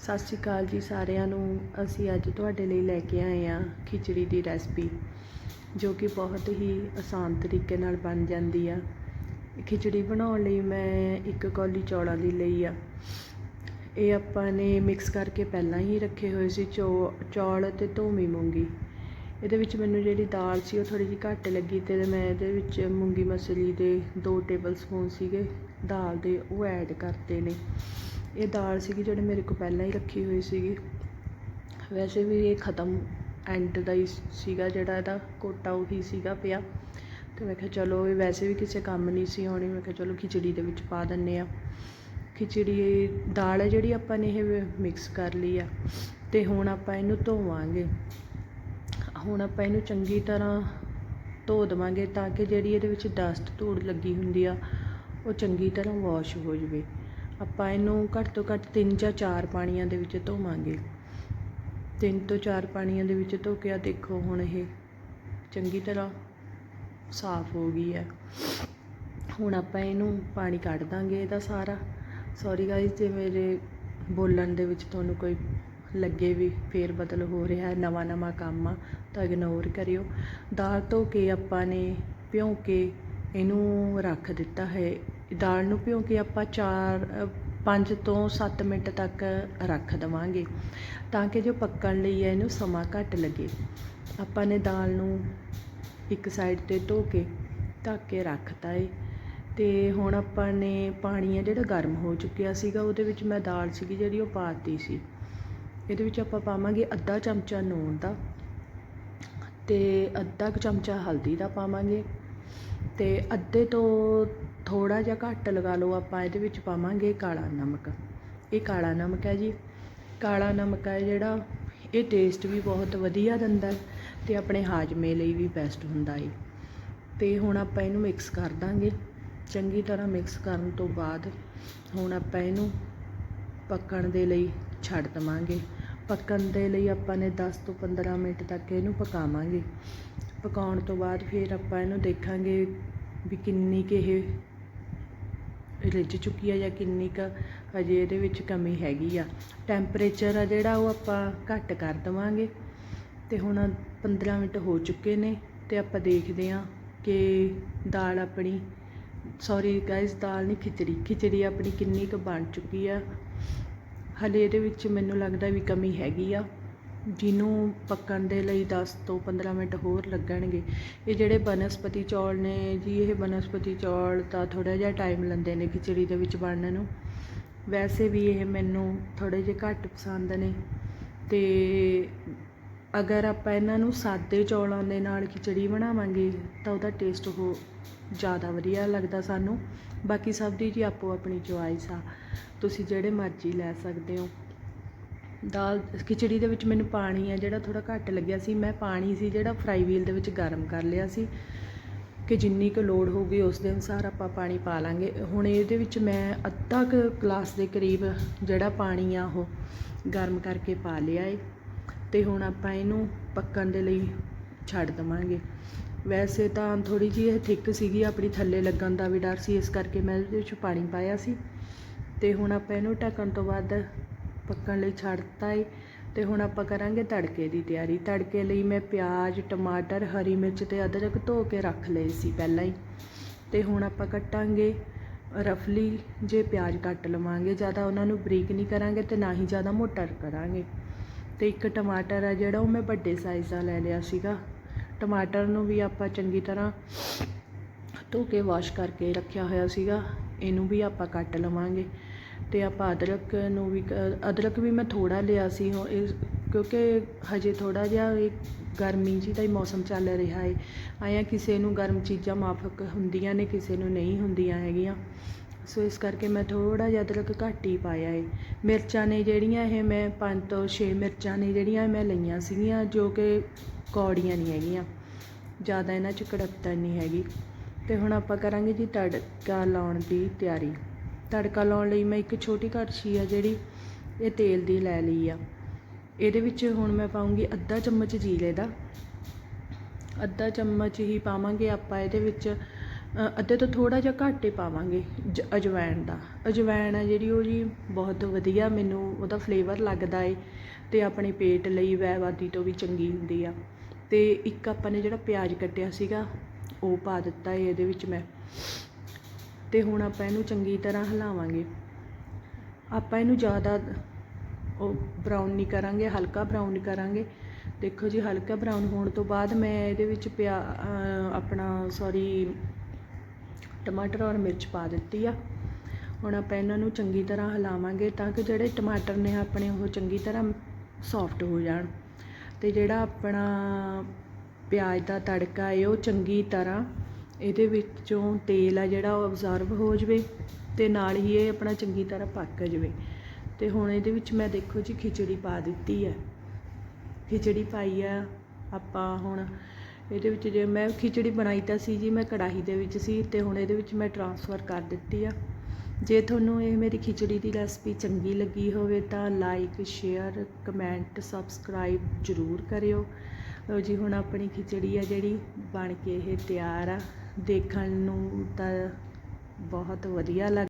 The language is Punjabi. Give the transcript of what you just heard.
ਸਤਿ ਸ਼੍ਰੀ ਅਕਾਲ ਜੀ ਸਾਰਿਆਂ ਨੂੰ। ਅਸੀਂ ਅੱਜ ਤੁਹਾਡੇ ਲਈ ਲੈ ਕੇ ਆਏ ਹਾਂ ਖਿਚੜੀ ਦੀ ਰੈਸਪੀ, ਜੋ ਕਿ ਬਹੁਤ ਹੀ ਆਸਾਨ ਤਰੀਕੇ ਨਾਲ ਬਣ ਜਾਂਦੀ ਆ। ਖਿਚੜੀ ਬਣਾਉਣ ਲਈ ਮੈਂ ਇੱਕ ਕੌਲੀ ਚੌਲਾਂ ਦੀ ਲਈ ਆ। ਇਹ ਆਪਾਂ ਨੇ ਮਿਕਸ ਕਰਕੇ ਪਹਿਲਾਂ ਹੀ ਰੱਖੇ ਹੋਏ ਸੀ, ਚੌ, ਚੌਲ ਅਤੇ ਧੂਮੀ ਮੂੰਗੀ। ਇਹਦੇ ਵਿੱਚ ਮੈਨੂੰ ਜਿਹੜੀ ਦਾਲ ਸੀ ਉਹ ਥੋੜੀ ਜਿਹੀ ਘੱਟ ਲੱਗੀ ਤੇ ਮੈਂ ਇਹਦੇ ਵਿੱਚ ਮੂੰਗੀ ਮਸਲੀ ਦੇ 2 ਟੇਬਲ ਸਪੂਨ ਸੀਗੇ ਦਾਲ ਦੇ ਉਹ ਐਡ ਕਰਤੇ ਨੇ। ਇਹ ਦਾਲ ਸੀਗੀ ਜਿਹੜੀ ਮੇਰੇ ਕੋਲ ਪਹਿਲਾਂ ਹੀ ਰੱਖੀ ਹੋਈ ਸੀਗੀ। ਵੈਸੇ ਵੀ ਇਹ ਖਤਮ ਐਂਡ ਦਾ ਹੀ ਸੀਗਾ ਜਿਹੜਾ ਇਹਦਾ ਕੋਟਾ ਉਹੀ ਸੀਗਾ ਪਿਆ। ਤੇ ਮੈਂ ਕਿਹਾ ਚਲੋ ਇਹ ਵੈਸੇ ਵੀ ਕਿਸੇ ਕੰਮ ਨਹੀਂ ਸੀ ਆਉਣੀ, ਮੈਂ ਕਿਹਾ ਚਲੋ ਖਿਚੜੀ ਦੇ ਵਿੱਚ ਪਾ ਦਿੰਨੇ ਆ ਖਿਚੜੀ ਦਾਲ ਹੈ ਜਿਹੜੀ ਆਪਾਂ ਨੇ ਇਹ ਮਿਕਸ ਕਰ ਲਈ ਆ ਤੇ ਹੁਣ ਆਪਾਂ ਇਹਨੂੰ ਧੋਵਾਂਗੇ। ਹੁਣ ਆਪਾਂ ਇਹਨੂੰ ਚੰਗੀ ਤਰ੍ਹਾਂ ਧੋ ਦੇਵਾਂਗੇ ਤਾਂ ਕਿ ਜਿਹੜੀ ਇਹਦੇ ਵਿੱਚ ਡਸਟ ਧੂੜ ਲੱਗੀ ਹੁੰਦੀ ਆ, ਉਹ ਚੰਗੀ ਤਰ੍ਹਾਂ ਵਾਸ਼ ਹੋ ਜਵੇ। ਆਪਾਂ ਇਹਨੂੰ ਘੱਟ ਤੋਂ ਘੱਟ ਤਿੰਨ ਜਾਂ ਚਾਰ ਪਾਣੀਆਂ ਦੇ ਵਿੱਚ ਧੋਵਾਂਗੇ। ਤਿੰਨ ਤੋਂ ਚਾਰ ਪਾਣੀਆਂ ਦੇ ਵਿੱਚ ਧੋ ਕੇ ਆ ਦੇਖੋ ਹੁਣ ਇਹ ਚੰਗੀ ਤਰ੍ਹਾਂ ਸਾਫ਼ ਹੋ ਗਈ ਹੈ। ਹੁਣ ਆਪਾਂ ਇਹਨੂੰ ਪਾਣੀ ਕੱਢ ਦਾਂਗੇ ਇਹਦਾ ਸਾਰਾ। ਸੌਰੀ ਗਾਇਸ ਜੇ ਮੇਰੇ ਬੋਲਣ ਦੇ ਵਿੱਚ ਤੁਹਾਨੂੰ ਕੋਈ ਲੱਗੇ ਵੀ ਫੇਰ ਬਦਲ ਹੋ ਰਿਹਾ ਹੈ, ਨਵਾਂ ਨਵਾਂ ਕੰਮ ਆ, ਤਾਂ ਇਗਨੋਰ ਕਰਿਓ। ਦਾਲ ਧੋ ਕੇ ਆਪਾਂ ਨੇ ਭਿਉਂ ਕੇ ਇਹਨੂੰ ਰੱਖ ਦਿੱਤਾ ਹੈ। ਦਾਲ ਨੂੰ ਭਿਉਂ ਕੇ ਆਪਾਂ 4 5 ਤੋਂ 7 ਮਿੰਟ ਤੱਕ ਰੱਖ ਦਵਾਂਗੇ ਤਾਂ ਕਿ ਜੋ ਪੱਕਣ ਲਈ ਹੈ ਇਹਨੂੰ ਸਮਾਂ ਘੱਟ ਲੱਗੇ। ਆਪਾਂ ਨੇ ਦਾਲ ਨੂੰ ਇੱਕ ਸਾਈਡ ਤੇ ਧੋ ਕੇ ਢੱਕ ਕੇ ਰੱਖਤਾ ਏ। ਤੇ ਹੁਣ ਆਪਾਂ ਨੇ ਪਾਣੀ ਹੈ ਜਿਹੜਾ ਗਰਮ ਹੋ ਚੁੱਕਿਆ ਸੀਗਾ, ਉਹਦੇ ਵਿੱਚ ਮੈਂ ਦਾਲ ਸੀਗੀ ਜਿਹੜੀ ਉਹ ਪਾਤੀ ਸੀ। ਇਹਦੇ ਵਿੱਚ ਆਪਾਂ ਪਾਵਾਂਗੇ ਅੱਧਾ ਚਮਚਾ ਨੂਣ ਦਾ ਤੇ ਅੱਧਾ ਕੁ ਚਮਚਾ ਹਲਦੀ ਦਾ ਪਾਵਾਂਗੇ ਤੇ ਅੱਧੇ ਤੋਂ ਥੋੜਾ ਜਿਹਾ ਘੱਟ ਲਗਾ ਲਓ, ਆਪਾਂ ਇਹਦੇ ਵਿੱਚ ਪਾਵਾਂਗੇ ਕਾਲਾ ਨਮਕ। ਇਹ ਕਾਲਾ ਨਮਕ ਹੈ ਜੀ। ਕਾਲਾ ਨਮਕ ਹੈ ਜਿਹੜਾ, ਇਹ ਟੇਸਟ ਵੀ ਬਹੁਤ ਵਧੀਆ ਦਿੰਦਾ ਤੇ ਆਪਣੇ ਹਾਜਮੇ ਲਈ ਵੀ ਬੈਸਟ ਹੁੰਦਾ ਏ। ਤੇ ਹੁਣ ਆਪਾਂ ਇਹਨੂੰ ਮਿਕਸ ਕਰ ਦਾਂਗੇ। ਚੰਗੀ ਤਰ੍ਹਾਂ ਮਿਕਸ ਕਰਨ ਤੋਂ ਬਾਅਦ ਹੁਣ ਆਪਾਂ ਇਹਨੂੰ ਪੱਕਣ ਦੇ ਲਈ ਛੱਡ ਦਵਾਂਗੇ। ਪੱਕਣ ਦੇ ਲਈ ਆਪਾਂ ਨੇ 10 ਤੋਂ 15 ਮਿੰਟ ਤੱਕ ਇਹਨੂੰ ਪਕਾਵਾਂਗੇ। ਪਕਾਉਣ ਤੋਂ ਬਾਅਦ ਫਿਰ ਆਪਾਂ ਇਹਨੂੰ ਦੇਖਾਂਗੇ ਵੀ ਕਿੰਨੀ ਕਿ ਇਹ ਰਿੱਝ ਚੁੱਕੀ ਆ ਜਾਂ ਕਿੰਨੀ ਕੁ ਹਜੇ ਇਹਦੇ ਵਿੱਚ ਕਮੀ ਹੈਗੀ ਆ। ਟੈਂਪਰੇਚਰ ਆ ਜਿਹੜਾ ਉਹ ਆਪਾਂ ਘੱਟ ਕਰ ਦੇਵਾਂਗੇ। ਅਤੇ ਹੁਣ 15 ਮਿੰਟ ਹੋ ਚੁੱਕੇ ਨੇ ਅਤੇ ਆਪਾਂ ਦੇਖਦੇ ਹਾਂ ਕਿ ਦਾਲ ਆਪਣੀ ਸੌਰੀ ਗਾਇਸ ਦਾਲ ਨਹੀਂ, ਖਿਚੜੀ। ਖਿਚੜੀ ਆਪਣੀ ਕਿੰਨੀ ਕੁ ਬਣ ਚੁੱਕੀ ਆ। ਹਲੇ ਇਹਦੇ ਵਿੱਚ ਮੈਨੂੰ ਲੱਗਦਾ ਵੀ ਕਮੀ ਹੈਗੀ ਆ। ਜਿਹਨੂੰ ਪੱਕਣ ਦੇ ਲਈ ਦਸ ਤੋਂ 15 ਮਿੰਟ ਹੋਰ ਲੱਗਣਗੇ। ਇਹ ਜਿਹੜੇ ਬਨਸਪਤੀ ਚੌਲ ਨੇ ਜੀ, ਇਹ ਬਨਸਪਤੀ ਚੌਲ ਤਾਂ ਥੋੜ੍ਹਾ ਜਿਹਾ ਟਾਈਮ ਲੈਂਦੇ ਨੇ ਖਿਚੜੀ ਦੇ ਵਿੱਚ ਬਣਨ ਨੂੰ। ਵੈਸੇ ਵੀ ਇਹ ਮੈਨੂੰ ਥੋੜ੍ਹੇ ਜਿਹੇ ਘੱਟ ਪਸੰਦ ਨੇ ਅਤੇ ਅਗਰ ਆਪਾਂ ਇਹਨਾਂ ਨੂੰ ਸਾਦੇ ਚੌਲਾਂ ਦੇ ਨਾਲ ਖਿਚੜੀ ਬਣਾਵਾਂਗੇ ਤਾਂ ਉਹਦਾ ਟੇਸਟ ਉਹ ਜ਼ਿਆਦਾ ਵਧੀਆ ਲੱਗਦਾ ਸਾਨੂੰ। ਬਾਕੀ ਸਭ ਦੀ ਜੀ ਆਪੋ ਆਪਣੀ ਚੁਆਇਸ ਆ। ਤੁਸੀਂ ਜਿਹੜੇ ਮਰਜ਼ੀ ਲੈ ਸਕਦੇ ਹੋ। ਦਾਲ, ਖਿਚੜੀ ਦੇ ਵਿੱਚ ਮੈਨੂੰ ਪਾਣੀ ਆ, ਜਿਹੜਾ ਥੋੜ੍ਹਾ ਘੱਟ ਲੱਗਿਆ ਸੀ। ਮੈਂ ਪਾਣੀ ਸੀ ਜਿਹੜਾ ਫਰਾਈ ਵੀਲ ਦੇ ਵਿੱਚ ਗਰਮ ਕਰ ਲਿਆ ਸੀ। ਕਿ ਜਿੰਨੀ ਕੁ ਲੋੜ ਹੋਊਗੀ, ਉਸ ਦੇ ਅਨੁਸਾਰ ਆਪਾਂ ਪਾਣੀ ਪਾ ਲਾਂਗੇ। ਹੁਣ ਇਹਦੇ ਵਿੱਚ ਮੈਂ ਅੱਧਾ ਕੁ ਗਲਾਸ ਦੇ ਕਰੀਬ ਜਿਹੜਾ ਪਾਣੀ ਆ, ਉਹ ਗਰਮ ਕਰਕੇ ਪਾ ਲਿਆ ਏ। ਤੇ ਹੁਣ ਆਪਾਂ ਇਹਨੂੰ ਪੱਕਣ ਦੇ ਲਈ ਛੱਡ ਦਵਾਂਗੇ। ਵੈਸੇ ਤਾਂ ਥੋੜੀ ਜਿਹੀ ਇਹ ਥਿੱਕ ਸੀਗੀ, ਆਪਣੀ ਥੱਲੇ ਲੱਗਣ ਦਾ ਵੀ ਡਰ ਸੀ, ਇਸ ਕਰਕੇ ਮੈਂ ਇਹਦੇ ਵਿੱਚ ਪਾਣੀ ਪਾਇਆ ਸੀ। ਤੇ ਹੁਣ ਆਪਾਂ ਇਹਨੂੰ ਢੱਕਣ ਤੋਂ ਬਾਅਦ ਪੱਕਣ ਲਈ ਛੱਡਤਾ ਏ। ਅਤੇ ਹੁਣ ਆਪਾਂ ਕਰਾਂਗੇ ਤੜਕੇ ਦੀ ਤਿਆਰੀ। ਤੜਕੇ ਲਈ ਮੈਂ ਪਿਆਜ਼, ਟਮਾਟਰ, ਹਰੀ ਮਿਰਚ ਅਤੇ ਅਦਰਕ ਧੋ ਕੇ ਰੱਖ ਲਏ ਸੀ ਪਹਿਲਾਂ ਹੀ। ਅਤੇ ਹੁਣ ਆਪਾਂ ਕੱਟਾਂਗੇ ਰਫਲੀ। ਜੇ ਪਿਆਜ਼ ਕੱਟ ਲਵਾਂਗੇ, ਜ਼ਿਆਦਾ ਉਹਨਾਂ ਨੂੰ ਬਰੀਕ ਨਹੀਂ ਕਰਾਂਗੇ ਅਤੇ ਨਾ ਹੀ ਜ਼ਿਆਦਾ ਮੋਟਾ ਕਰਾਂਗੇ। ਅਤੇ ਇੱਕ ਟਮਾਟਰ ਆ ਜਿਹੜਾ, ਉਹ ਮੈਂ ਵੱਡੇ ਸਾਈਜ਼ ਦਾ ਲੈ ਲਿਆ ਸੀਗਾ। ਟਮਾਟਰ ਨੂੰ ਵੀ ਆਪਾਂ ਚੰਗੀ ਤਰ੍ਹਾਂ ਧੋ ਕੇ ਵਾਸ਼ ਕਰਕੇ ਰੱਖਿਆ ਹੋਇਆ ਸੀਗਾ। ਇਹਨੂੰ ਵੀ ਆਪਾਂ ਕੱਟ ਲਵਾਂਗੇ। ਅਤੇ ਆਪਾਂ ਅਦਰਕ ਨੂੰ ਵੀ ਅਦਰਕ ਵੀ ਮੈਂ ਥੋੜ੍ਹਾ ਲਿਆ ਸੀ ਉਹ ਇਸ ਕਿਉਂਕਿ ਹਜੇ ਥੋੜ੍ਹਾ ਜਿਹਾ ਇਹ ਗਰਮੀ ਜੀ ਦਾ ਹੀ ਮੌਸਮ ਚੱਲ ਰਿਹਾ ਹੈ ਆਇਆ ਕਿਸੇ ਨੂੰ ਗਰਮ ਚੀਜ਼ਾਂ ਮਾਫਕ ਹੁੰਦੀਆਂ ਨੇ, ਕਿਸੇ ਨੂੰ ਨਹੀਂ ਹੁੰਦੀਆਂ ਹੈਗੀਆਂ। ਸੋ ਇਸ ਕਰਕੇ ਮੈਂ ਥੋੜ੍ਹਾ ਜਿਹਾ ਅਦਰਕ ਘੱਟ ਹੀ ਪਾਇਆ ਹੈ ਮਿਰਚਾਂ ਨੇ ਜਿਹੜੀਆਂ ਇਹ ਮੈਂ ਪੰਜ ਤੋਂ ਛੇ ਮਿਰਚਾਂ ਨੇ ਜਿਹੜੀਆਂ ਮੈਂ ਲਈਆਂ ਸੀਗੀਆਂ, ਜੋ ਕਿ ਕੌੜੀਆਂ ਨਹੀਂ ਹੈਗੀਆਂ। ਜ਼ਿਆਦਾ ਇਹਨਾਂ 'ਚ ਕੜਕਤਾ ਨਹੀਂ ਹੈਗੀ। ਅਤੇ ਹੁਣ ਆਪਾਂ ਕਰਾਂਗੇ ਜੀ ਤੜਕਾ ਲਾਉਣ ਦੀ ਤਿਆਰੀ। ਤੜਕਾ ਲਾਉਣ ਲਈ ਮੈਂ ਇੱਕ ਛੋਟੀ ਕੜਛੀ ਆ ਜਿਹੜੀ ਇਹ ਤੇਲ ਦੀ ਲੈ ਲਈ ਆ। ਇਹਦੇ ਵਿੱਚ ਹੁਣ ਮੈਂ ਪਾਉਂਗੀ ਅੱਧਾ ਚਮਚ ਜੀਰੇ ਦਾ। ਅੱਧਾ ਚਮਚ ਹੀ ਪਾਵਾਂਗੇ ਆਪਾਂ ਇਹਦੇ ਵਿੱਚ ਅੱਧੇ ਤੋਂ ਥੋੜ੍ਹਾ ਜਿਹਾ ਘੱਟ ਹੀ ਪਾਵਾਂਗੇ ਜ ਅਜਵਾਇਣ ਦਾ। ਅਜਵਾਇਣ ਆ ਜਿਹੜੀ ਉਹ ਜੀ ਬਹੁਤ ਵਧੀਆ ਮੈਨੂੰ ਉਹਦਾ ਫਲੇਵਰ ਲੱਗਦਾ ਏ ਅਤੇ ਆਪਣੇ ਪੇਟ ਲਈ ਵੈਵਾਦੀ ਤੋਂ ਵੀ ਚੰਗੀ ਹੁੰਦੀ ਆ। ਅਤੇ ਇੱਕ ਆਪਾਂ ਨੇ ਜਿਹੜਾ ਪਿਆਜ਼ ਕੱਟਿਆ ਸੀਗਾ, ਉਹ ਪਾ ਦਿੱਤਾ ਏ ਇਹਦੇ ਵਿੱਚ ਮੈਂ। ਅਤੇ ਹੁਣ ਆਪਾਂ ਇਹਨੂੰ ਚੰਗੀ ਤਰ੍ਹਾਂ ਹਿਲਾਵਾਂਗੇ। ਆਪਾਂ ਇਹਨੂੰ ਜ਼ਿਆਦਾ ਉਹ ਬਰਾਊਨ ਨਹੀਂ ਕਰਾਂਗੇ, ਹਲਕਾ ਬਰਾਊਨ ਕਰਾਂਗੇ। ਦੇਖੋ ਜੀ, ਹਲਕਾ ਬਰਾਊਨ ਹੋਣ ਤੋਂ ਬਾਅਦ ਮੈਂ ਇਹਦੇ ਵਿੱਚ ਪਿਆ ਆਪਣਾ ਸੌਰੀ ਟਮਾਟਰ ਔਰ ਮਿਰਚ ਪਾ ਦਿੱਤੀ ਆ। ਹੁਣ ਆਪਾਂ ਇਹਨਾਂ ਨੂੰ ਚੰਗੀ ਤਰ੍ਹਾਂ ਹਿਲਾਵਾਂਗੇ ਤਾਂ ਕਿ ਜਿਹੜੇ ਟਮਾਟਰ ਨੇ ਆਪਣੇ ਉਹ ਚੰਗੀ ਤਰ੍ਹਾਂ ਸੌਫਟ ਹੋ ਜਾਣ। ਅਤੇ ਜਿਹੜਾ ਆਪਣਾ ਪਿਆਜ਼ ਦਾ ਤੜਕਾ ਹੈ, ਉਹ ਚੰਗੀ ਤਰ੍ਹਾਂ ਇਹਦੇ ਵਿੱਚੋਂ ਤੇਲ ਆ ਜਿਹੜਾ ਉਹ ਅਬਜ਼ਰਵ ਹੋ ਜਾਵੇ ਅਤੇ ਨਾਲ ਹੀ ਇਹ ਆਪਣਾ ਚੰਗੀ ਤਰ੍ਹਾਂ ਪੱਕ ਜਾਵੇ। ਅਤੇ ਹੁਣ ਇਹਦੇ ਵਿੱਚ ਮੈਂ ਦੇਖੋ ਜੀ ਖਿਚੜੀ ਪਾ ਦਿੱਤੀ ਹੈ ਖਿਚੜੀ ਪਾਈ ਆ ਆਪਾਂ ਹੁਣ। ਇਹਦੇ ਵਿੱਚ ਜੇ ਮੈਂ ਖਿਚੜੀ ਬਣਾਈ ਤਾਂ ਸੀ ਜੀ ਮੈਂ ਕੜਾਹੀ ਦੇ ਵਿੱਚ ਸੀ ਅਤੇ ਹੁਣ ਇਹਦੇ ਵਿੱਚ ਮੈਂ ਟਰਾਂਸਫਰ ਕਰ ਦਿੱਤੀ ਆ। ਜੇ ਤੁਹਾਨੂੰ ਇਹ ਮੇਰੀ ਖਿਚੜੀ ਦੀ ਰੈਸਪੀ ਚੰਗੀ ਲੱਗੀ ਹੋਵੇ ਤਾਂ ਲਾਈਕ ਸ਼ੇਅਰ ਕਮੈਂਟ ਸਬਸਕ੍ਰਾਈਬ ਜ਼ਰੂਰ ਕਰਿਓ। ਲਓ ਜੀ ਹੁਣ ਆਪਣੀ ਖਿਚੜੀ ਆ ਜਿਹੜੀ ਬਣ ਕੇ ਇਹ ਤਿਆਰ ਆ। ਦੇਖਣ ਨੂੰ ਤਾਂ ਬਹੁਤ ਵਧੀਆ ਲੱਗ